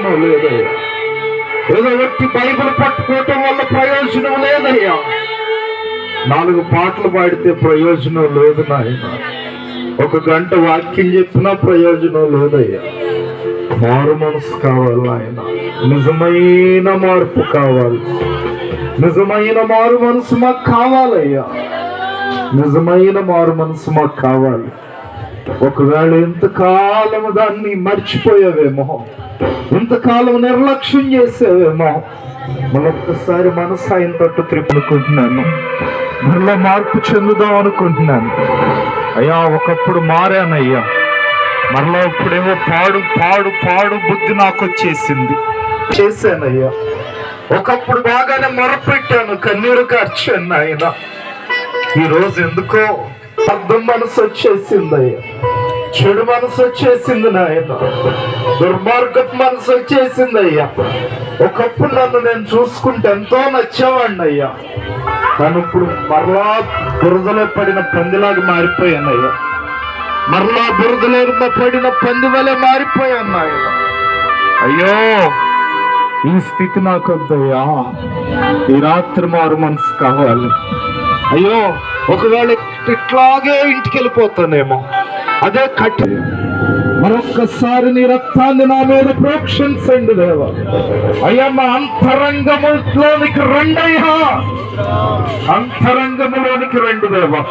ప్రయోజనం లేదయ్యా. ఏదో వ్యక్తి బైబిల్ పట్టుకోవటం వల్ల ప్రయోజనం లేదయ్యా. నాలుగు పాటలు పాడితే ప్రయోజనం లేదు నాయన. ఒక గంట వాక్యం చెప్పినా ప్రయోజనం లేదయ్యా. మారు మనసు కావాలి ఆయన నిజమైన మార్పు కావాలి. నిజమైన మారు మనసు మాకు కావాలయ్యా. నిజమైన మారు మనసు మాకు కావాలి. ఒకవేళ ఇంతకాలం దాన్ని మర్చిపోయావేమో. ఇంతకాలం నిర్లక్ష్యం చేసేవేమో? మరొక్కసారి మనసు ఆయన తట్టు త్రిప్పునుకుంటున్నాను మరలా మార్పు చెందుదాం అనుకుంటున్నాను. అయ్యా ఒకప్పుడు మారానయ్యా. మరలా ఇప్పుడేమో పాడు పాడు పాడు బుద్ధి నాకు వచ్చేసింది చేశానయ్యా. ఒకప్పుడు బాగానే మొరపెట్టాను కన్నీరు కార్చాను ఆయన ఈ రోజు ఎందుకో అర్థం మనసు వచ్చేసిందయ్యా. చెడు మనసు వచ్చేసింది నాయన. దుర్మార్గపు మనసు వచ్చేసింది అయ్యా ఒకప్పుడు నన్ను నేను చూసుకుంటే ఎంతో నచ్చేవాడిని అయ్యా నన్ను ఇప్పుడు మరలా బురదలో పడిన పందిలాగా మారిపోయానయ్యా. మరలా బురదలో పడిన పంది వలె మారిపోయాను నాయన అయ్యో ఈ స్థితి నాకు వద్దయ్యా ఈ రాత్రి మారు మనసు కావాలి. అయ్యో ఒకవేళ ఇట్లాగే ఇంటికి వెళ్ళిపోతానేమో అదే కట్టి. మరొక్కసారి నీ రక్తాన్ని నా మీద ప్రోక్షించండి దేవ. అయ్యా మా అంతరంగములోనికి రండయ్యా. అంతరంగములోనికి రండి దేవ.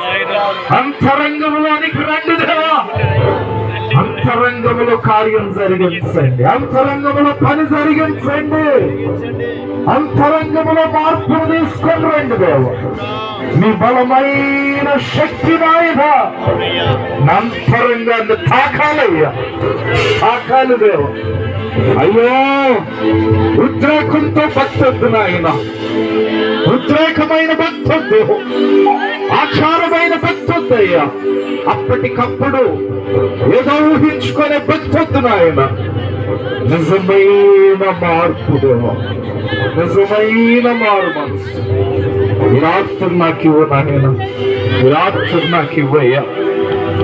అంతరంగములోనికి రండి దేవా. అంతరంగములో కార్యం జరిగించండి. అంతరంగములో పని జరిగించండి. అంతరంగములో మార్పులు తీసుకొని రండి దేవ మీ బలమైన శక్తి నాయన. నా అంతరంగాన్ని తాకాలయ్యా. తాకాలి దేవ అయ్యో ఉద్రేకంతో భక్తొద్దు నాయన. ఉద్రేకమైన భక్తొద్దు. ఆచారమైన భక్తొద్దయ్యా అప్పటికప్పుడు ఏదో ఊహించుకునే భక్తొద్దు నాయన నిజమైన మార్పు నిజమైన మారు మనసు. రాత్రి నాకు ఇవ్వ నాయన. రాత్రి నాకు ఇవ్వయ్యా.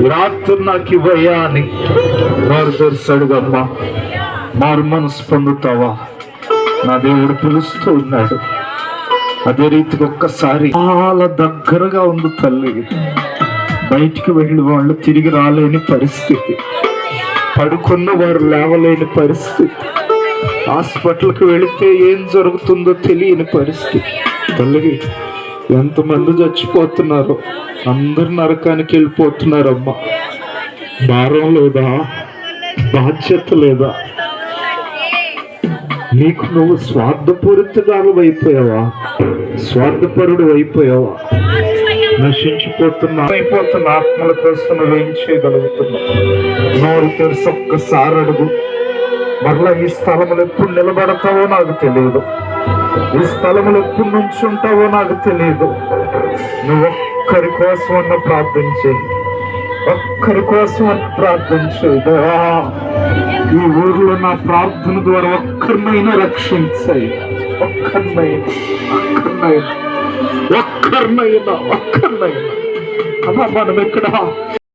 రాత్రి నాకు ఇవ్వయ్యా అని నోరు తెరిచాడుగమ్మా మారు మనసు పొందుతావా? నా దేవుడు పిలుస్తూ ఉన్నాడు. అదే రీతికి ఒక్కసారి చాలా దగ్గరగా ఉంది తల్లి. బయటికి వెళ్ళి వాళ్ళు తిరిగి రాలేని పరిస్థితి. పడుకున్న వారు లేవలేని పరిస్థితి. హాస్పిటల్కి వెళితే ఏం జరుగుతుందో తెలియని పరిస్థితి. తల్లి ఎంతమంది చచ్చిపోతున్నారు? అందరు నరకానికి వెళ్ళిపోతున్నారమ్మా. భారం లేదా? బాధ్యత లేదా? నీకు నువ్వు స్వార్థపూరితగా అయిపోయావా? స్వార్థపరుడు అయిపోయావా? నశించిపోతున్నా అయిపోతున్న ఆత్మల కోసం నువ్వేం చేయగలుగుతున్నావు? నోరు తెరిసి ఒక్కసారి అడుగు. మరలా ఈ స్థలములు ఎప్పుడు నిలబడతావో నాకు తెలియదు ఈ స్థలములు ఎప్పుడు నుంచి ఉంటావో నాకు తెలియదు నువ్వు ఒక్కరి కోసం అన్న ప్రార్థన చేయి. ఒక్కరి కోసం ప్రార్థన చేయి ఈ ఊర్లో నా ప్రార్థన ద్వారా ఒక్కరినైనా రక్షించాయి ఒక్కరినైనా ఒక్కరినైనా ఒక్కరినైనా ఒక్కరినైనా. అమ్మా మనం ఇక్కడ